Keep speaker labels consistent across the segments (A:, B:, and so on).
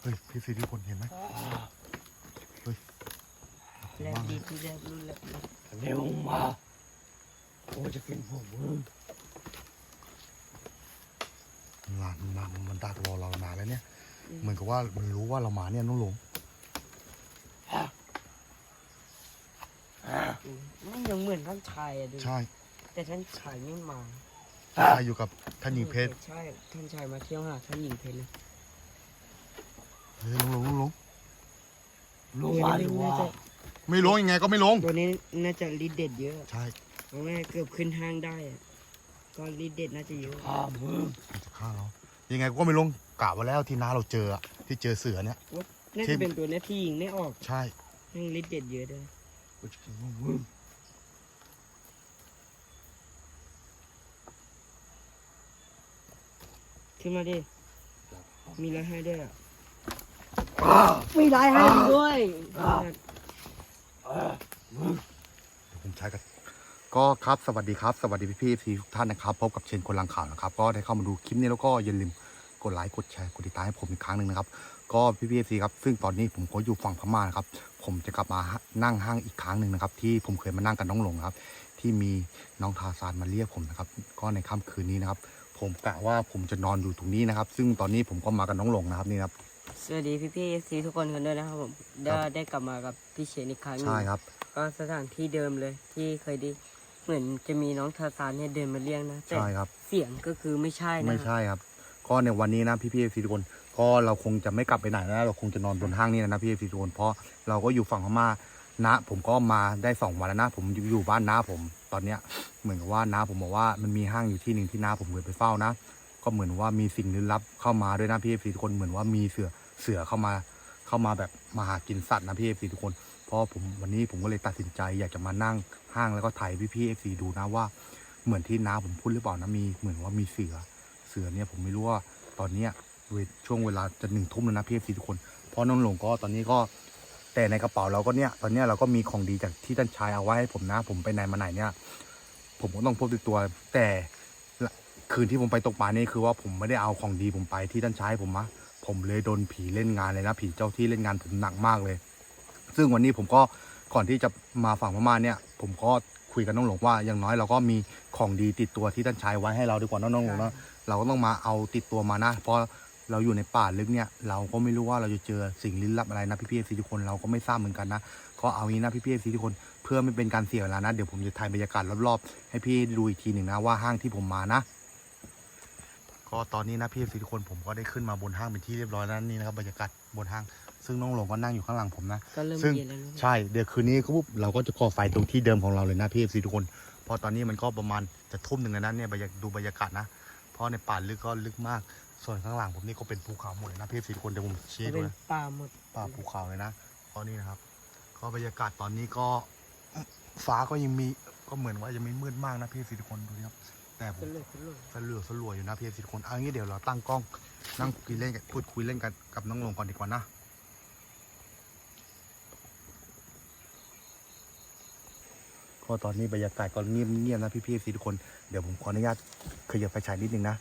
A: เฮ้ยพี่ซีทุกคนเห็นไหม
B: แลบดีที่แลบรุ่นแลบดี
C: เร็วมาผมจะกินพวกมึง
A: หลานมันมามันดักรอเรานานแล้วเนี่ย เหมือนกับว่ามันรู้ว่าเรามาเนี่ยน้องหลง
B: อืมมันยังเหมือนท่านชายอะดู
A: ใช่
B: แต่ท่านชายไม่มา
A: ใช่อยู่กับท่านหญิงเพชร
B: ใช่ ท่านชายมาเที่ยวหาท่านหญิงเพชรเลย
A: เฮ้ยน้องหลงน้องหลง
C: ลงมาดีกว่า
B: น่าจะ
A: ไม่ลงยังไงก็ไม่ลง
B: ตัวนี้น่าจะลิดเด็ดเยอะ
A: ใช่
B: เพราะว่าเกือบขึ้นห้างได้อะก็ลิดเด็ดน่าจะเยอะ
C: ข้ามึง
A: มันจะฆ่าเรายังไงก็ไม่ลงกะไว้แล้วที่น้าเราเจออะที่เจอเสือเนี่ย
B: น่า
A: ที่
B: จะเป็นตัวเนี้ยที่ยิงไม่ออก
A: ใช่
B: ยังลิดเด็ดเยอะด้วย
C: กูจะกินพวกมึง
B: ขึ้นมาดิมีอะไรให้ด้วยอะ
C: อ้า
B: มีอะไรให้ด้วย
C: อ้วเออมึง
A: เดี๋ยผมใช้กันก็ครับสวัสดีครับ สวัสดีพี่พี่ๆทุกท่านนะครับ พบกับเชนคนลังข่าวนะครับ ก็ได้เข้ามาดูคลิปนี้แล้วก็อย่าลืมกดไลค์กดแชร์กดติดตามให้ผมอีกครั้งหนึ่งนะครับ ก็พี่พี่ซีครับซึ่งตอนนี้ผมก็อยู่ฝั่งพม่านะครับ ผมจะกลับมานั่งห้างอีกครั้งหนึ่งนะครับ ที่ผมเคยมานั่งกับน้องหลงนะครับ ที่มีน้องทาซานมาเรียกผมนะครับ ก็ในค่ำคืนนี้นะครับ ผมกะว่าผมจะนอนอยู่ตรงนี้นะครับ ซึ่งตอนนี้ผมก็มากับน้องหลงนะครับนี่ครับ
B: สวัสดีพี่พี่ซีทุกคนกันด้วยนะครับผมได้ได้กลับมากับพี่เชนอีกครั้งหนึ่ง
A: ใช่ครับ
B: ก็สถานที่เดิมเลยที่เคยได้เหมือนจะมีน้องทาซานเนี่ยเดินมาเรียกนะแต่
A: ใช่ครับ
B: เสียงก็คือไม่ใช่นะ
A: ไม่ใช่ครับก็ในวันนี้นะพี่พี่ซีทุกคนก็เราคงจะไม่กลับไปไหนนะเราคงจะนอนบนห้างนี่นะพี่พี่ซีทุกคนเพราะเราก็อยู่ฝั่งพม่านะ ผมก็มาได้สองวันแล้วนะ ผมอยู่อยู่บ้านน้าผม ตอนเนี้ยเหมือนกับว่าน้าผมบอกว่ามันมีห้างอยู่ที่หนึ่งที่น้าผมเคยไปเฝ้านะ ก็เหมือนว่ามีสิ่งลึกลับเข้ามาด้วยนะพี่พี่ทุกคนเหมือนว่ามีเสือ เสือเข้ามาเข้ามาแบบมาหากินสัตว์นะพี่พี่ทุกคนเพราะผมวันนี้ผมก็เลยตัดสินใจ อยากจะมานั่งห้างแล้วก็ถ่ายพี่พี่เอฟซีดูนะว่าเหมือนที่น้าผมพูดหรือเปล่านะมีเหมือนว่ามีเสือเสือเนี่ยผมไม่รู้ว่าตอนเนี้ยเวลช่วงเวลาจะหนึ่งทุ่มแล้วนะพี่เอฟซีทุกคนเพราะน้องหลงก็ตอนนี้ก็แต่ในกระเป๋าเราก็เนี่ยตอนเนี้ยเราก็มีของดีจากที่ท่านชายเอาไว้ให้ผมนะ ผมไปไหนมาไหนเนี่ย ผมก็ต้องพกติดตัว แต่คืนที่ผมไปตกปลานี่คือว่าผมไม่ได้เอาของดีผมไปที่ท่านชายผมมะ ผมเลยโดนผีเล่นงานเลยนะ ผีเจ้าที่เล่นงานผมหนักมากเลย ซึ่งวันนี้ผมก็ก่อนที่จะมาฝั่งพม่าเนี่ย ผมก็คุยกับน้องหลงว่าอย่างน้อยเราก็มีของดีติดตัวที่ท่านชายไว้ให้เราดีกว่าน้องหลงเนาะเราก็ต้องมาเอาติดตัวมานะเพราะเราอยู่ในป่าลึกเนี่ยเราก็ไม่รู้ว่าเราจะเจอสิ่งลี้ลับอะไรนะพี่พี่เอฟซีทุกคนเราก็ไม่ทราบเหมือนกันนะก็เอางี้นะพี่พี่เอฟซีทุกคนเพื่อไม่เป็นการเสียเวลานะเดี๋ยวผมจะถ่ายบรรยากาศรอบๆให้พี่ดูอีกทีหนึ่งนะว่าห้างที่ผมมานะ ก็ตอนนี้นะพี่เอฟซีทุกคนผมก็ได้ขึ้นมาบนห้างเป็นที่เรียบร้อยแล้วนี่นะครับบรรยากาศบนห้าง ซึ่งน้องหลงก็นั่งอยู่ข้างหลังผมนะ
B: ก็เริ่ม
A: ซึ่ง
B: เย็นแล้วนะ
A: ใช่เดี๋ยวคืนนี้ก็ปุ๊บเราก็จะก่อไฟตรงที่เดิมของเราเลยนะพี่เอฟซีทุกคนเพราะตอนนี้มันก็ประมาณจะทุ่มหนึ่งแล้วนะเนี่ยบรรยากดูบรรยากาศนะ เพราะในป่าลึกก็ลึกมาก ส่วนข้างหลังผมนี่ก็เป็นภูเขาหมดเลยนะพี่เอฟซีทุกคนเดี๋ยวผมชี้
B: จะ
A: ดู
B: เป็น
A: นะ
B: ป่าหมด
A: ป่าภูเขาเลยนะเพราะนี่นะครับ ก็บรรยากาศตอนนี้ก็ฟ้าก็ยังมีก็เหมือนว่ายังไม่มืดมากนะพี่เอฟซีทุกคนดูดิครับ แต่ผ
B: ส
A: ม
B: ลุดสลุด
A: สลัวสลัวอยู่นะพี่เอฟซีทุกคนเอางี้เดี๋ยวเราตั้งกล้องนั่งคุยเล่นกันพูดคุยเล่นกันกับน้องลงก่อนดีกว่านะก็ตอนนี้บรรยากาศก็เงียบเงียบๆนะพี่พี่ซีทุกคนเดี๋ยวผมขออนุญาตขยับไฟฉายนิดนึงนะ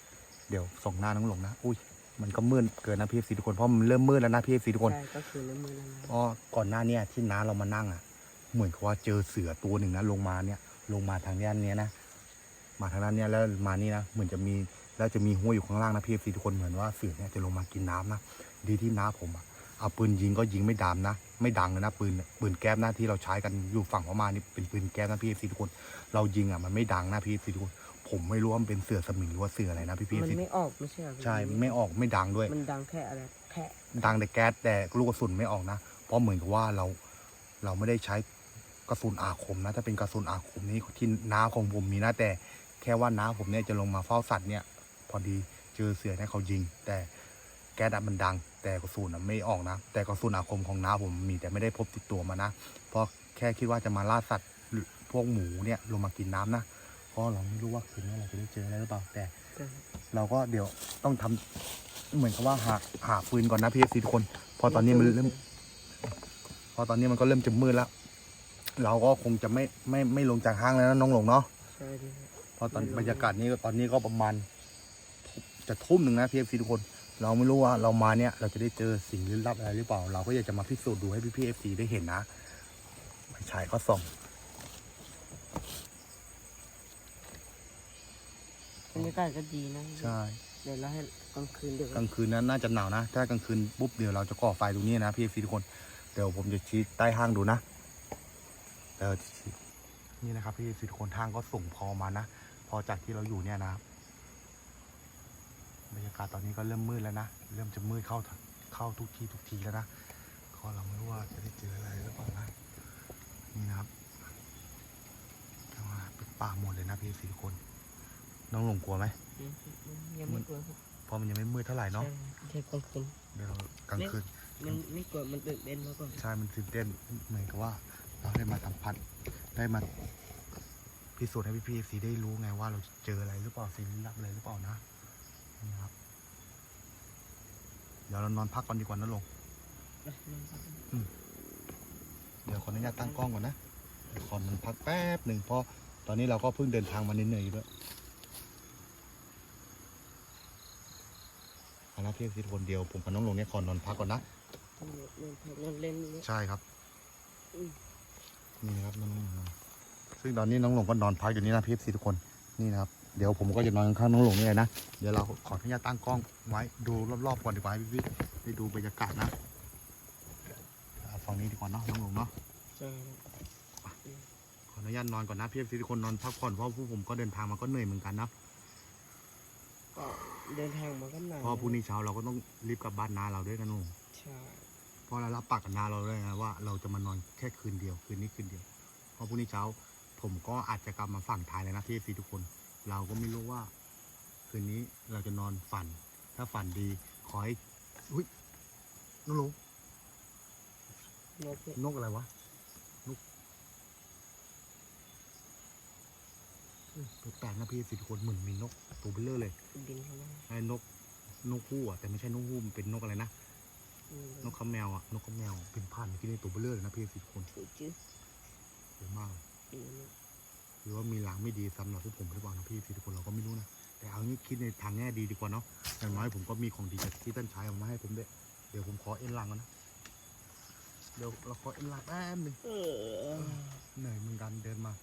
A: เดี๋ยวส่องหน้าน้องหลงนะอุ้ยมันก็มืดเกินนะพี่ซีทุกคนเพราะมันเริ่มมืดแล้วนะพี่ซีทุกคน
B: ใช่ก็คือเริ่มมือแล้วนะ
A: เพราะก่อนหน้าเนี้ที่น้าเรามานั่งอะ เหมือนกับว่าเจอเสือตัวหนึ่งนะลงมาเนี่ย ลงมาทางด้านเนี้ยนะ มาทางด้านเนี้ยแล้วมานี่นะเหมือนจะมีแล้วจะมีห้วยอยู่ข้างล่างนะพี่ซีทุกคนเหมือนว่าเสือเนี่ยจะลงมากินน้ำนะดีที่น้าผมอะเอาปืนยิงก็ยิงไม่ดามนะ ไม่ดังเลยนะปืนปืนแก๊ปนะที่เราใช้กันอยู่ฝั่งพม่านี่เป็นปืนแก๊ปนะพี่ซีทุกคน เรายิงอะมันไม่ดังนะพี่ซีทุกคน ผมไม่รู้ว่ามันเป็นเสือสมิงหรือว่าเสืออะไรนะพี่พี่
B: มันไม่ออกไม่ใช่เหรอ
A: ใช่ไม่ออกไม่ดังด้วย
B: มันดังแค่อะไรแค่
A: ดังแต่แก๊สแต่ลูกกระสุนไม่ออกนะ เพราะเหมือนกับว่าเราเราไม่ได้ใช้กระสุนอาคมนะถ้าเป็นกระสุนอาคมนี่ที่น้าของผมมีนะแต่แค่ว่าน้าผมเนี่ยจะลงมาเฝ้าสัตว์เนี่ย พอดีเจอเสือเนี่ยเขายิง แต่แก๊สมันดัง แต่กระสุนอะไม่ออกนะ แต่กระสุนอาคมของน้าผมมีแต่ไม่ได้พบติดตัวมานะ เพราะแค่คิดว่าจะมาล่าสัตว์พวกหมูเนี่ยลงมากินน้ำนะเพราะเราไม่รู้ว่าคืนนี้เราจะได้เจออะไรหรือเปล่าแต่ เราก็เดี๋ยวต้องทำเหมือนกับว่าหาหาฟืนก่อนนะพี่เอฟซีทุกคนพอตอนนี้มันเริ่ม พอตอนนี้มันก็เริ่มจะมืดแล้ว เราก็คงจะไม่ไม่ไม่ลงจากห้างแล้วนะน้องหลงเนาะ
B: ใช่
A: เพราะตอน
B: ไม่ลง
A: บรรยากาศนี้ก็ตอนนี้ก็ประมาณ จะทุ่มหนึ่งนะพี่เอฟซีทุกคน เราไม่รู้ว่าเรามาเนี่ย เราจะได้เจอสิ่งลึกลับอะไรหรือเปล่า เราก็อยากจะมาพิสูจน์ดูให้พี่พี่เอฟซีได้เห็นนะไม่ใช่ก็ส่อง
B: บรรยากาศก็ดีนะ
A: ใช่
B: เดี๋ยวเราให้กลางคืนเดี๋ยว
A: กลางคืนนั้นน่าจะหนาวนะ ถ้ากลางคืนปุ๊บเดี๋ยวเราจะก่อไฟตรงนี้นะพี่เอฟซีทุกคนเดี๋ยวผมจะชี้ใต้ห้างดูนะเดี๋ยวชี้นี่นะครับพี่เอฟซีทุกคนทางก็ส่งพอมานะ พอจากที่เราอยู่เนี่ยนะครับบรรยากาศตอนนี้ก็เริ่มมืดแล้วนะ เริ่มจะมืดเข้าเข้าทุกทีทุกทีแล้วนะก็เราไม่รู้ว่าจะได้เจออะไรหรือเปล่านะนี่นะครับแต่ว่าเป็นป่าหมดเลยนะพี่เอฟซีทุกคน น้องหลงกลัวไหม
B: อืมอืมยังไม่กลัวครับ
A: เพราะมันยังไม่มืดเท่าไหร่เนาะ
B: ใช่แค่กลางคืน
A: เดี๋ยวเรากลางคืน
B: มันไม่กลัวมันตื่นเต้นมากกว่า
A: ใช่มันตื่นเต้นเหมือนกับว่า เราได้มาสัมผัสได้มา พิสูจน์ให้พี่พีซีได้รู้ไงว่าเราเจออะไรหรือเปล่าสิ่งลี้ลับอะไรหรือเปล่านะนี่ครับ เดี๋ยวเรานอนพักก่อนดีกว่านะลง
B: นะนั่งพักกัน
A: เดี๋ยวขออนุญาตตั้งกล้องก่อนนะเดี๋ยวขอนอนพักแป๊บหนึ่งเพราะตอนนี้เราก็เพิ่งเดินทางมาเหนื่อยๆอยู่ด้วยเอาละพี่ซีทุกคนเดียวผมกับน้องลงเนี่ยขอนอนพักก่อนนะ
B: เล่นพักเล่นเล่นนี่
A: ใช่ครับ
B: อืม
A: นี่นะครับน้องหลงนอน ซึ่งตอนนี้น้องหลงก็นอนพักอยู่นี่นะพี่ซีทุกคนนี่นะครับเดี๋ยวผมก็จะนอนข้างๆน้องหลงนี่เลยนะเดี๋ยวเราขออนุญาตตั้งกล้องไว้ดูรอบๆก่อนดีกว่าให้พี่ๆได้ดูบรรยากาศนะเอาฝั่งนี้ดีกว่าเนาะน้องหลงเนาะ
B: ใช่
A: ขออนุญาตนอนก่อนนะพี่ซีทุกคนนอนพักผ่อนเพราะผู้ผมก็เดินทางมาก็เหนื่อยเหมือนกันนะ
B: ก็เดินทางมาก็นาน
A: เพราะพรุ่งนี้เช้าเราก็ต้องรีบกลับบ้านนาเราด้วยนะนุ่ง
B: ใช่
A: เพราะเรารับปากกับนาเราด้วยนะว่า เราจะมานอนแค่คืนเดียวคืนนี้คืนเดียวเพราะพรุ่งนี้เช้า ผมก็อาจจะกลับมาฝั่งไทยแล้วนะพี่ซีทุกคน เราก็ไม่รู้ว่า คืนนี้เราจะนอนฝัน ถ้าฝันดีขอให้อุ้ยน้องลุง
B: นกเนี่ย
A: นกอะไรวะนกเฮ้ยแปลกๆนะพี่ซีทุกคนเหมือนมีนกตัวเบลเลอร์เลย
B: บินเข้ามา
A: ไอ้นกนกฮู่อะแต่ไม่ใช่นกฮู่มันเป็นนกอะไรนะ
B: อืม
A: นกข้าแมวอะนกข้าแมวเป็นพันธุ์ที่นี่ตัวเบลเลอร์เลยนะพี่ซีทุกคน
B: จืดจืด
A: เยอะมากเลย
B: อืม
A: หรือว่ามีหลังไม่ดีสำหรับพวกผมหรือเปล่านะพี่ซีทุกคนเราก็ไม่รู้นะ แต่เอางี้คิดในทางแง่ดีดีกว่าเนาะอย่างน้อยผมก็มีของดีจากที่ท่านชายเอามาให้ผมด้วยเดี๋ยวผมขอเอ็นหลังก่อนนะ เดี๋ยวเราขอเอ็นหลังแป๊บหนึง
B: เออ
A: เหนื่อยเหมือนกันเดินมา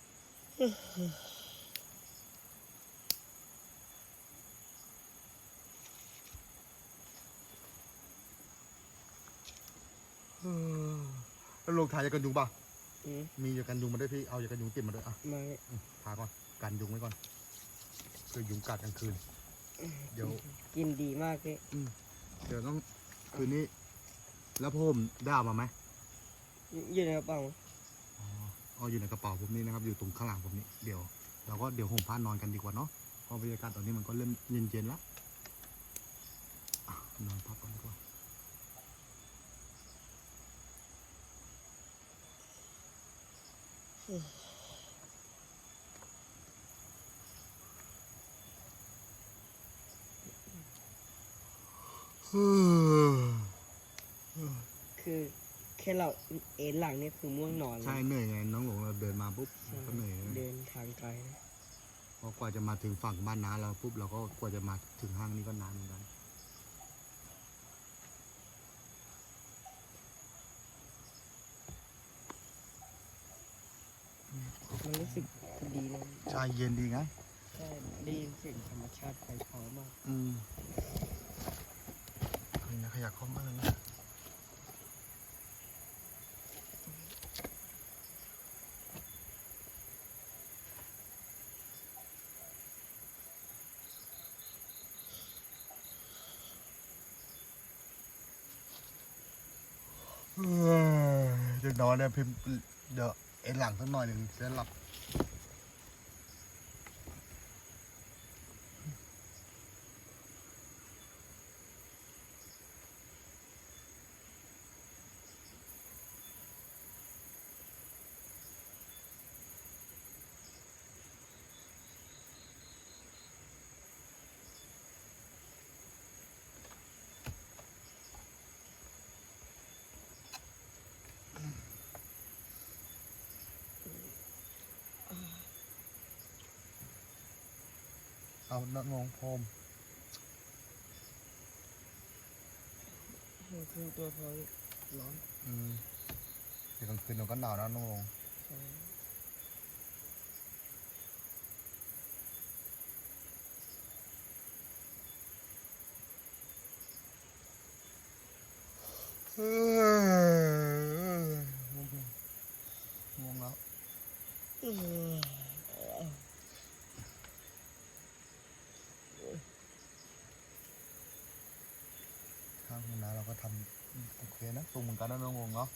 A: แล้วลงทายยากันยุงป่ะ
B: อืม
A: มียากันยุงมาด้วยพี่ เอายากันยุงติดมาด้วยอะ
B: มาเลย
A: อืมทาก่อน กันยุงไว้ก่อนเพื่อยุงกัดกลางคืน เดี๋ยว
B: กินดีมากเลย
A: เดี๋ยวต้องคืนนี้ แล้วผมได้เอามาไหม
B: อยู่ในกระเป๋า
A: อ๋อเอาอยู่ในกระเป๋าผมนี่นะครับ อยู่ตรงข้างหลังผมนี่ เดี๋ยว เราก็เดี๋ยวห่มผ้านอนกันดีกว่าเนาะ เพราะบรรยากาศตอนนี้มันก็เริ่มเย็นๆแล้วอะนอนพักก่อนดีกว่าเฮ้อ
B: คือแค่เราเอ็นหลังนี่คือม่วงนอนเลย
A: ใช่เหนื่อยไงน้องหลงเราเดินมาปุ๊บ
B: ใช่
A: ก็เหนื่อยเลย
B: เดินทางไกลนะ
A: เพราะกว่าจะมาถึงฝั่งบ้านน้าเราปุ๊บเราก็กว่าจะมาถึงห้างนี้ก็นานเหมือนกัน
B: รู้สึกดีนะ
A: ใช่เย็นดีไง
B: ใช่ได้ยินเสียงธรรมชาติไพเราะมาก
A: อืมนี่นะขยักเข้ามาเลยนะเอ้ยเดี๋ยวนอนเนี่ยพิมพ์เดี๋ยว เอ็นหลังสักหน่อยหนึ่งจะหลับ เอาน้องพรม
B: ครึ่งตัวพอร้อน
A: อืมเดี๋ยวกลางคืนเราก็หนาวนะน้องลง
B: ใช่
A: เออง่วงแล้วข้างห้องน้ำเราก็ทำ โอเคนะตรงเหมือนกันนะน้องงงเนาะ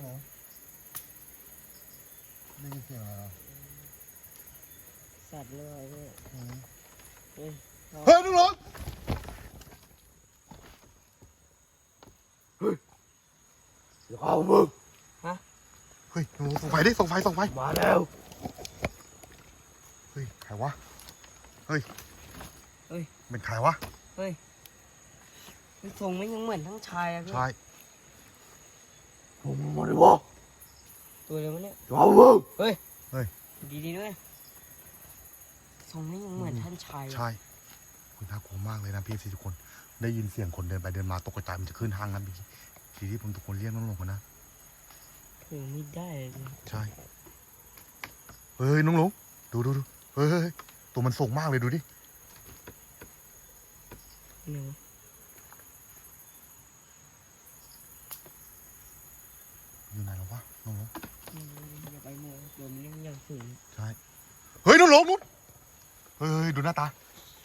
A: ฮัลโหลได้ยินเสียงอะไรเหรอ
B: สัตว์เลยพี่
A: อืม
B: เฮ้ย
A: เฮ้ยน้องหลงเฮ้ย
C: เดี๋ยวเอามึง
A: เฮ้ยน้องหลงส่งไฟดิส่งไฟส่งไฟ
C: มาแล้ว
A: เฮ้ยใครวะเฮ้ย
B: เฮ้ย
A: เป็นใครวะ
B: เฮ้ยเฮ้ยทรงไม่ยังเหมือนทั้งชายอะพี่
A: ชา
C: ย วะ
B: ตัวเลยวะเนี่ย
C: เดี๋ยวเอามึง
B: ดีดีๆด้วยทรงไม่ยังเหมือนท่านชายอะ
A: ใช่คุณน่ากลัวมากเลยนะพี่ทุกคน ได้ยินเสียงคนเดินไปเดินมาตกใจมันจะขึ้นห้างนะพี่ทีที่ผมทุกคนเรียกน้องหลงกันนะ
B: ถึงไม่ได้เลย
A: ใช่ เฮ้ยน้องหลงดูดูดูเฮ้ยเฮ้ยเฮ้ยตัวมันสูงมากเลยดูดิ
B: หนู
A: อยู่ไหนแล้ววะน้องหลง
B: อืมอย่าไปมัวตัวมันยังยังสูง
A: ใช่เฮ้ยน้องหลงนู้นเฮ้ยเฮ้ยดูหน้าตา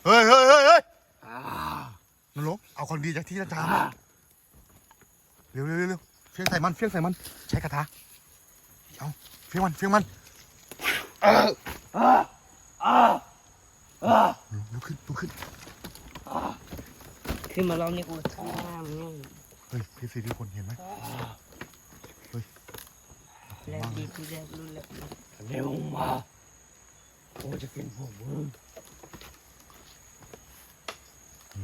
A: เฮ้ยเฮ้ยเฮ้ยเฮ้ย
C: อ่า
A: น้องหลงเอาของดีจากที่อาจารย์มาเร็วเร็วเร็วเร็วเฟี้ยงใส่มันเฟี้ยงใส่มัน ใช้กระทะเอาเฟี้ยงมันเฟี้ยงมัน
C: อ่าอ่าอ่า
A: ลุกขึ้นลุกขึ้น
B: ขึ้นมาลองนี่กูข้างหน้ามันง่าย
A: เฮ้ยพี่ซีทุกคนเห็นไหม
B: แรกดีที่แรกรุ่นแรก
C: เร็วมาผมจะกินพวกมึง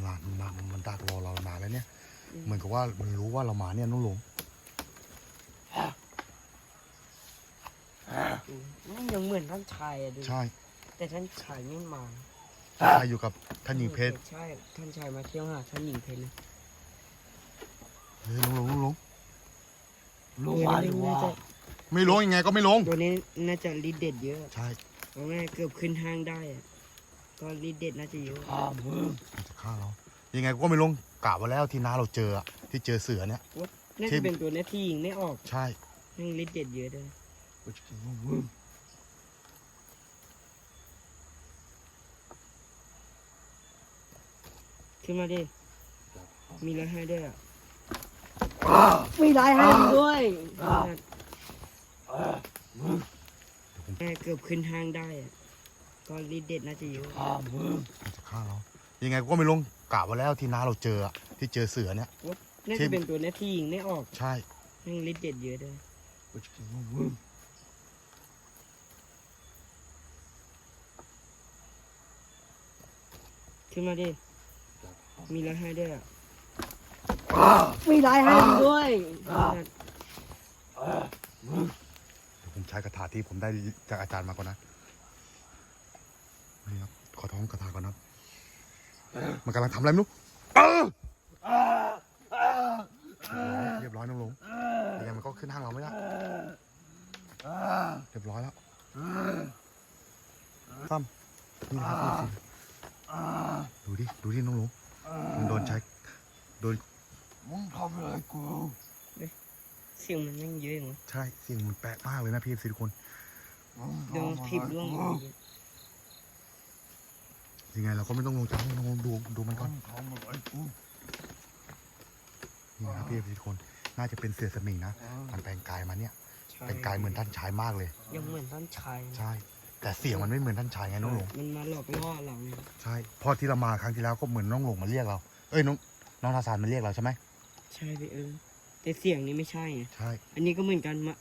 A: หลานมันมามันดักรอเรานานแล้วเนี่ย เหมือนกับว่ามันรู้ว่าเรามาเนี่ยน้องหลง
B: มันยังเหมือนท่านชายอะดู
A: ใช่
B: แต่ท่านชายไม่มา
A: ใช่อยู่กับท่านหญิงเพชร
B: ใช่ ท่านชายมาเที่ยวหาท่านหญิงเพชรนะ
A: เฮ้ยน้องหลงน้องหลง
C: ลงมาเลยวะ
B: น่าจะ
A: ไม่ลงยังไงก็ไม่ลง
B: ตัวนี้น่าจะลิดเด็ดเยอะ
A: ใช่
B: เพราะว่าเกือบขึ้นห้างได้อะก็ลิดเด็ดน่าจะเยอะ
C: ฆ่ามึง
A: มันจะฆ่าเรา ยังไงก็ไม่ลงกะไว้แล้วที่น้าเราเจออะที่เจอเสือเนี่ย
B: น่า
A: ที่
B: จะเป็นตัวเนี้ยที่ยิงไม่ออก
A: ใช่
B: ยังลิดเด็ดเยอะด้วย
C: ผมจะกินพวกมึง
B: ขึ้นมาดิ มีอะไรให้ด้วยอะ
C: อ่า
B: มีอะไรให้ด้วย
C: อ่าอ่ามึง
B: แม่ เกือบขึ้นห้างได้อะก็ลิดเด็ดน่าจะเยอะ
C: ฆ่ามึง
A: มันจะฆ่าเรา ยังไงก็ไม่ลงกะไว้แล้วที่น้าเราเจออะที่เจอเสือเนี่ย
B: น่า
A: ที่
B: จะเป็นตัวเนี้ยที่ยิงไม่ออก
A: ใช่
B: ยังลิดเด็ดเยอะด้วย
C: ผมจะกินพวกมึง
B: ขึ้นมาดิ มีอะไรให้ด้วยอะ
C: อ่า
B: มีอะไรให้ด้วย
C: อ่าอ่ามึง
A: เดี๋ยวผม ใช้กระถาที่ผมได้จากอาจารย์มาก่อนนะนี่ครับขอท้องกระถาก่อนนะครับมันกำลังทำอะไรไม่รู้เออเรียบร้อยน้องลงยังไงมันก็ขึ้นห้างเราไม่ได้เรียบร้อยแล้วซ้ำนี่นะครับพี่สิดูดิ ดูดิน้องลงมันโดนใช้โดน
C: มึงทำอะไรกู
B: เสียงมันยังเยอะอย่างวะ
A: ใช่เสิ่งมันแปลกมากเลยนะพี่สิทุกคน
C: มึง
B: โดน
C: ทำอะไร
B: ถีบร่วงอ
C: กู
B: ยู่ดี
A: ยังไงเราก็ไม่ต้องลงจากห้องลงดูดูมันก่อน
C: มึงทำอะไรกู
A: นี่นะครับพี่สิทุกคนน่าจะเป็นเสือสมิงนะมันแปลงกายมาเนี่ย
B: ใช่
A: เป็นกายเหมือนท่านชายมากเลย
B: ยังเหมือนท่านชาย
A: ใช่แต่เสียงมันไม่เหมือนท่านชายไงน้องหลง
B: มันมาหลอกล่อเราไง
A: ใช่เพอที่เรามาครั้งที่แล้วก็เหมือนน้องหลงมาเรียกเรา เอ้ยน้องน้องทาสานมาเรียกเราใช่ไหม
B: ใช่พี่เออ แต่เสียงนี้ไม่ใช่ไง
A: ใช่
B: อันนี้ก็เหมือนกันมา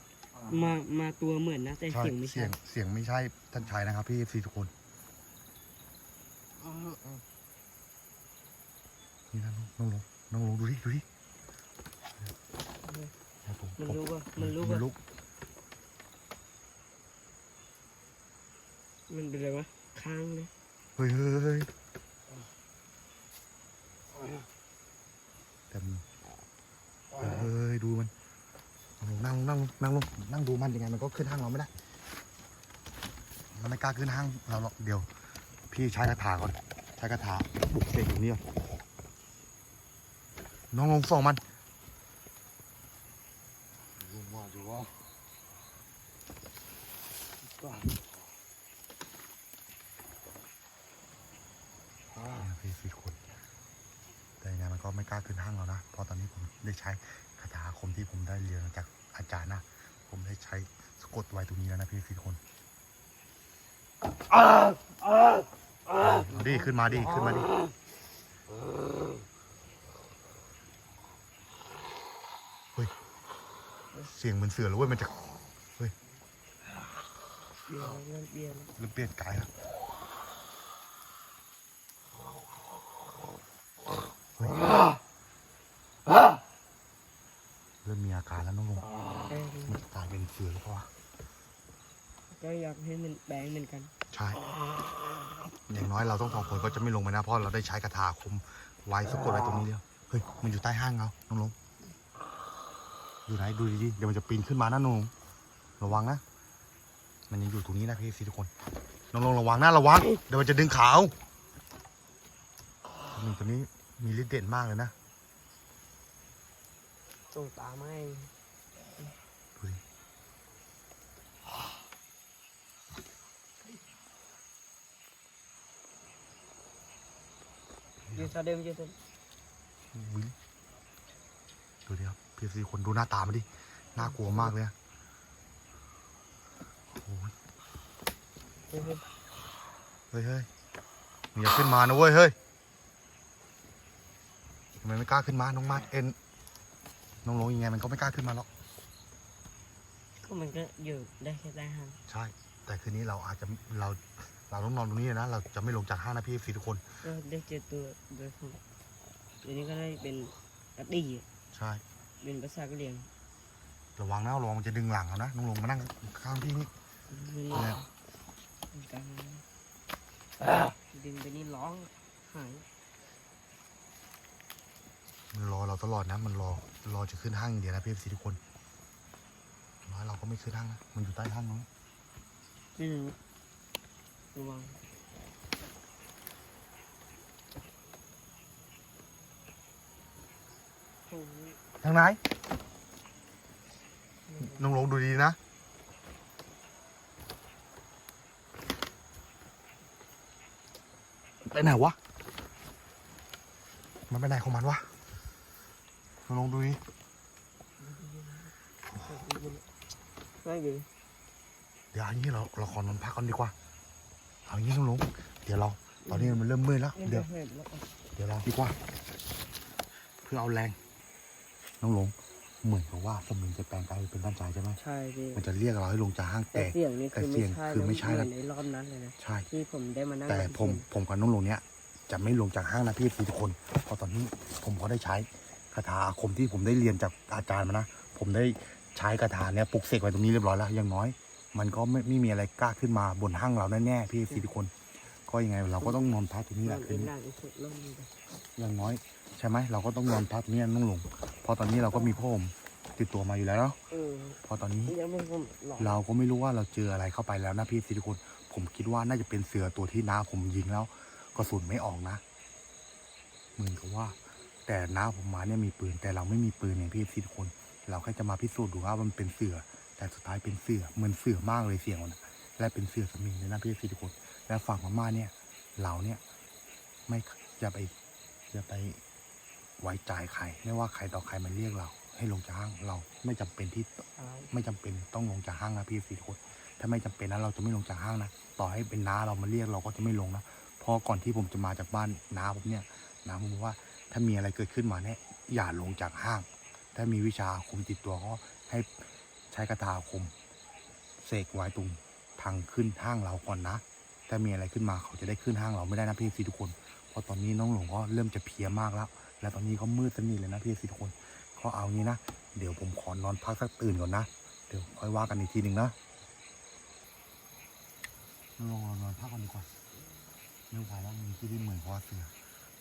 B: มามาตัวเหมือนนะ แต่
A: ใช่
B: เสียงไม่
A: เสี
B: ใช่
A: ยงเสียงไม่ใช่ท่านชายนะครับ พี่ซีทุกคนนี่นะน้องหลงน้องหลงดูดิดูดิครับผม
B: มันรู้ว่ามันรู้
A: มั
B: ว่าน
A: ลุก
B: มันเป็นอะไรวะค้างเลย
A: เฮ้ยเฮ้ยเฮ้ยแต่มันเฮ้ยเฮ้ยดูมันนั่ งนั่งลงนั่งดูมันยังไงมันก็ขึ้นห้างเราไม่ได้ มันไม่กล้าขึ้นห้างเราหรอกเดี๋ยว พี่ใช้กระถาก่อน ใช้กระถาปลุกเสกอยู่นี่ก่อนน้องลงส่องมัน
C: ดูว่าดูว่าบ้าอ่า
A: พี่สี่คน แต่ยังไงมันก็ไม่กล้าขึ้นห้างเรานะ เพราะตอนนี้ผมได้ใช้คาถาอาคมที่ผมได้เรียนมาจากอาจารย์นะ ผมได้ใช้สะกดไว้ตรงนี้แล้วนะพี่สี่คน
C: อ่าอ่าอ่า
A: เอาดิ ขึ้นมาดิขึ้นมาดิเฮ้ยเสียงเหมือนเสือเลยเว้ยมันจะ
B: เบียร์เริ่มเบียร์แล้ว
A: เริ่มเปลี่ยนกายแล้วเฮ้ย
C: อ่า
A: เริ่มมีอาการแล้วน้องลง
B: เออ
A: มันจะกลายเป็นเสือหรือเปล่าวะ
B: ก็อยากให้มันแบงเหมือนกัน
A: ใช่ อย่างน้อยเราต้องสองคนก็จะไม่ลงไปนะเพราะเราได้ใช้คาถาอาคมไว้สะกดไว้ตรงนี้เดียวเฮ้ยมันอยู่ใต้ห้างเราน้องลงอยู่ไหนดูดีๆเดี๋ยวมันจะปีนขึ้นมานะน้องลงระวังนะมันยังอยู่ตรงนี้นะพี่สิทุกคนน้องลงระวังนะระวังเดี๋ยวมันจะดึงขาวหนึ่งตัวนี้มีฤทธิ์เด่นมากเลยนะ
B: ส่งตาไม่ ยืนซาเดิมยืนซา
A: วิดูดิครับพี่สิคนดูหน้าตามันดิ น่ากลัวมากเลยอะโอ้ย
B: เฮ้ยเฮ้ย
A: เฮ้ยมึงอย่าขึ้นมานะเว้ยเฮ้ยทำไมไม่กล้าขึ้นมา น้องมาร์คเอ็น น้องลงยังไงมันก็ไม่กล้าขึ้นมาหรอก
B: ก็มันก็อยู่ได้แค่ได้ห้าง
A: ใช่ แต่คืนนี้เราอาจจะเรา เราต้องนอนตรงนี้เลยนะ เราจะไม่ลงจากห้างนะพี่ฟีทุกคน
B: ก็ได้เจอตัวโดยคนเดี๋ยวนี้ก็ได้เป็นอัดดี้อะ
A: ใช่
B: เป็นภาษากะเหรี่ยง
A: ระวังนะระวังมันจะดึงหลังเอานะน้องลงมานั่งข้างพี่นี่
B: นี่
A: เนี่ย
B: กลางดึงไปนี่ร้องหาย
A: มันรอเราตลอดนะ มันรอ รอจะขึ้นห้างอย่างเดียวนะพี่ฟีทุกคนน้อยเราก็ไม่ขึ้นห้างนะ มันอยู่ใต้ห้างน้อง
B: อืมระวังโอ้ย
A: ทางไหนน้องลงดูดีนะ ไปไหนวะ มันไปไหนของมันวะน้องลงดูดิ
B: ไม่ดี
A: เดี๋ยวเอันนี้เราเราขอนอนพักก่อนดีกว่า เอาอย่างนี้น้องลงเดี๋ยวเรา ตอนนี้มันเริ่มมืดแล้ว
B: ไม่
A: เดี๋ยว
B: เห็นแล้ว
A: เดี๋ยวเราดีกว่า เพื่อเอาแรง น้องลงเหมือนกับว่าสมิงจะแปลงกายเป็นด้านใจใช่ไหม
B: ใช่พี่
A: มันจะเรียกเราให้ลงจากห้าง
B: แต่
A: แต่
B: เสียงนี่
A: แต่
B: คือ
A: เสี
B: ไม่
A: ยง
B: ใช่
A: คือไม่ใช่
B: เห
A: แล้
B: มื
A: ว
B: อนในรอบนั้นเลยนะ
A: ใช่
B: ที่ผมได้มานั่ง
A: แต่
B: กับ
A: ผม
B: พี่
A: ผมกับน้องลงเนี้ยจะไม่ลงจากห้างนะพี่ทุกคนเพราะตอนนี้ผมก็ได้ใช้คาถาอาคมที่ผมได้เรียนจากอาจารย์มานะ ผมได้ใช้คาถาเนี้ยปลุกเสกไว้ตรงนี้เรียบร้อยแล้วอย่างน้อย มันก็ไม่ไม่มีอะไรกล้าขึ้นมาบนห้างเราแน่ๆพี่ทุกคน ก็ยังไงเราก็ต้องนอนพักตรงนี้แห
B: นั่
A: ละ
B: ง
A: คื
B: อี
A: น
B: ก
A: นี้
B: นั่งอีกสุดล่มดีกว่า
A: อย่างน้อยใช่ไหมเราก็ต้องนอนพักตรงนี้น้องลงเพราะตอนนี้เราก็มีพ่อผมติดตัวมาอยู่แล้วเนาะ
B: เออ
A: เพราะตอนนี้
B: ยังไม่ผมหลอก
A: เราก็ไม่รู้ว่าเราเจออะไรเข้าไปแล้วนะพี่สิทุกคน ผมคิดว่าน่าจะเป็นเสือตัวที่น้าผมยิงแล้วกระสุนไม่ออกนะเหมือนกับว่า แต่น้าผมมาเนี่ยมีปืนแต่เราไม่มีปืนเนี่ยพี่สิทุกคน เราแค่จะมาพิสูจน์ดูว่ามันเป็นเสือ แต่สุดท้ายเป็นเสือเหมือนเสือมากเลยเสียงมันะและเป็นเสือสมิงเลยนะพี่สิทุกคนและฝั่งพม่าเนี่ยเราเนี่ยไม่จะไปจะไปไว้ใจใคร ไม่ว่าใครต่อใครมันเรียกเรา ให้ลงจากห้างเราไม่จำเป็นที่ไม่จำเป็นต้องลงจากห้างนะพี่สี่คนถ้าไม่จำเป็นนะเราจะไม่ลงจากห้างนะต่อให้เป็นน้าเรามาเรียกเราก็จะไม่ลงนะเพราะก่อนที่ผมจะมาจากบ้านน้าผมเนี่ยน้าผมบอกว่าถ้ามีอะไรเกิดขึ้นมาเนี่ยอย่าลงจากห้าง ถ้ามีวิชาอาคมติดตัวก็ให้ ใช้คาถาอาคม เสกไว้ตรงทางขึ้นห้างเราก่อนนะ ถ้ามีอะไรขึ้นมาเขาจะได้ขึ้นห้างเราไม่ได้นะพี่ซีทุกคน เพราะตอนนี้น้องหลงก็เริ่มจะเพียมากแล้ว และตอนนี้ก็มืดสนิทเลยนะพี่ซีทุกคน ก็เอางี้นะ เดี๋ยวผมขอนอนพักสักตื่นก่อนนะ เดี๋ยวค่อยว่ากันอีกทีหนึ่งนะน้องนอนพักก่อนดีกว่าไม่ไหวแล้วมีที่ที่เหมือนคอเสือ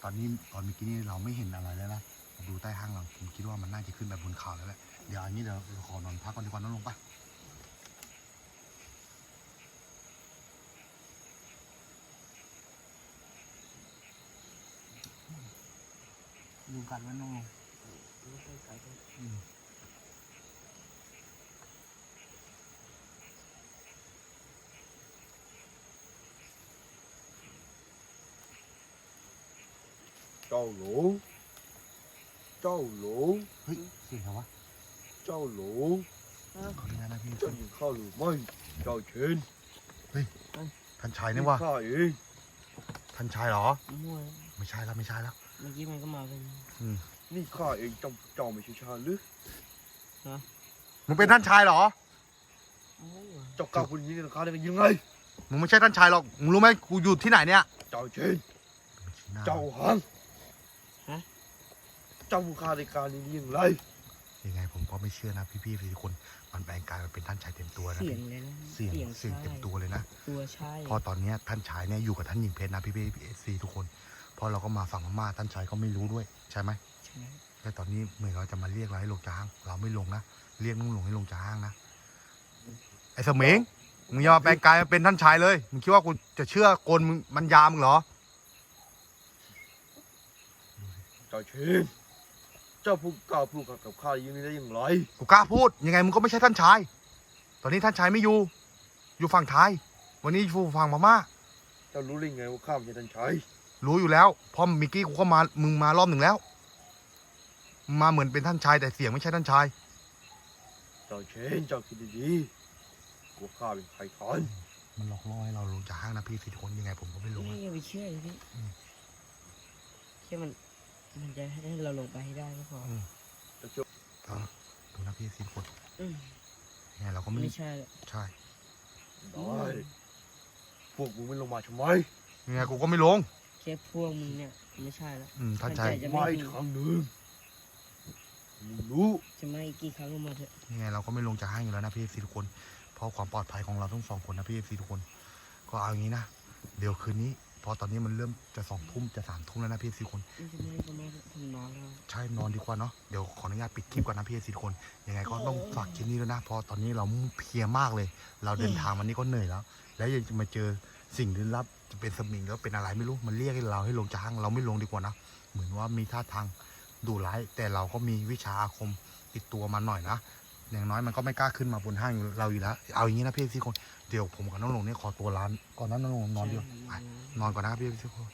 A: ตอนนี้ตอนเมื่อกี้นี่เราไม่เห็นอะไรแล้วนะดูใต้ห้างเราผมคิดว่ามันน่าจะขึ้นไปบนเขาแล้วแหละ เดี๋ยวอันนี้เดี๋ยวเราขอนอนพักก่อนดีกว่าน้องลงไปดูกันไว้น้องลง
B: ไม่ค่อยไกลเท่าไหร่
A: อืม
C: เจ้าหลงเจ้าหลง
A: เฮ้ยเสียงอะไรวะ
C: เจ้าหลง
A: ขออนุญาตนะพี่
C: เจ้ายิงข้าหรือไม่เจ้าเชน
A: ท่านชายนี่วะ
C: ข้าเอง
A: ท่านชายเหรอ
B: มั่ว
A: ไม่ใช่แล้วไม่ใช่แล้ว
B: เมื่อกี้มันก็มาเป็น
A: อืม
C: นี่ข้าเองเจ้าเจ้าไม่ใช่ชาหรือ
A: มึงเป็นท่านชายเหรอ
B: มั่ว
C: เจ้ากล้าพูดอย่างนี้กับข้าได้ยังไง
A: มึงไม่ใช่ท่านชายหรอกมึงรู้ไหมกูอยู่ที่ไหนเนี่ย
C: เจ้าเชนเจ้าหังเจ้าผู้ฆ่าในการนี้อย่างไร
A: ยังไงผมก็ไม่เชื่อนะพี่ๆทุกคนมันแปลงกายมาเป็นท่านชายเต็มตัวนะ
B: เสียง
A: พี่
B: เลยนะ
A: เสียงเสียงเต็มตัวเลยนะ
B: ตัวใช่
A: พอตอนเนี้ยท่านชายเนี่ยอยู่กับท่านหญิงเพชรนะพี่พี่เอซีทุกคนพอเราก็มาฝั่งพม่าท่านชายก็ไม่รู้ด้วยใช่ไหม
B: ใช่ไหม
A: แต่ตอนนี้เหมือนเราจะมาเรียกเราให้ลงจากห้าง เราไม่ลงนะเรียกนุ่งหลงให้ลงจากห้างนะไอ้เสมิงมึงอย่ามาแปลงกายมาเป็นท่านชายเลยมึงคิดว่ากูจะเชื่อกลมึงมันยามึงเหรอ
C: เจ้าเชน เจ้าผู้กล้าพูดกับข้าอย่างนี้ได้อย่างไร
A: กูกล้าพูดยังไงมึงก็ไม่ใช่ท่านชาย ตอนนี้ท่านชายไม่อยู่ อยู่ฝั่งไทย วันนี้อยู่ฝั่งพม่า
C: เจ้ารู้ได้ไงว่าข้าไม่ใช่ท่านชาย
A: รู้อยู่แล้วเพราะมิกกี้กูก็มามึงมารอบหนึ่งแล้วมึงมาเหมือนเป็นท่านชายแต่เสียงไม่ใช่ท่านชาย
C: เจ้าเชนเจ้าคิดดีๆกูข้าเป็นใครกัน
A: มันหลอกล่อให้เราลงจากห้างนะพี่สี่คนยังไงผมก็ไม่รู้
B: ไม่
A: อะ
B: อย่าไปเชื่อเลยพี่
A: อืม
B: แค่มัน มันจะให้เราลงไปให้ได้ก็พอ
C: เจ้าเชื่อ
A: ก็ดูนะพี่สี่คน
B: อืม
A: ยังไงเราก็ไม่
B: ไม่ใช่หรอก
A: ใช่
C: ได้พวกมึงไม่ลงมาทำไม
A: ยังไงกูก็ไม่ลง
B: แค่พวกมึงเนี่ยไม่ใช่แล้ว
A: อืมท่านชาย
B: จะ
C: ไม่
B: ไม่มี
C: ครั้งหนึ่งมึงรู้
B: จะไม่กี่ครั้งก็มาเถอะ
A: ยังไงเราก็ไม่ลงจากห้างอยู่แล้วนะพี่สี่ทุกคน เพราะความปลอดภัยของเราทั้งสองคนนะพี่สี่ทุกคน ก็เอาอย่างนี้นะ เดี๋ยวคืนนี้ เพอตอนนี้มันเริ่มจะสองทุ่มจะสามทุ่มแล้วนะพี่สี่คน
B: จะไม่ก็มาเถอะผมนอนแล้ว
A: ใช่นอนดีกว่าเนาะเดี๋ยวขออนุญาตปิดคลิปก่อนนะพี่สี่คนยังไงก็ต้องฝากคลิปนี้ด้วยนะเพราะตอนนี้เราเพลียมากเลย เราเดินทางวันนี้ก็เหนื่อยแล้ว แล้วยังจะมาเจอสิ่งลึกลับจะเป็นสมิงแล้วเป็นอะไรไม่รู้มันเรียกให้เราให้ลงจากห้างเราไม่ลงดีกว่านะเหมือนว่ามีท่าทางดุร้ายแต่เราก็มีวิชาอาคมติดตัวมาหน่อยนะ อย่างน้อยมันก็ไม่กล้าขึ้นมาบนห้างเราอยู่แล้ว เอาอย่างนี้นะพี่ซี่คนเดี๋ยวผมกับน้องหลงเนี่ยขอตัวร้านก่อนนั้นน้องหลงนอนเดียวนอนก่อนนะพี่ซี่คน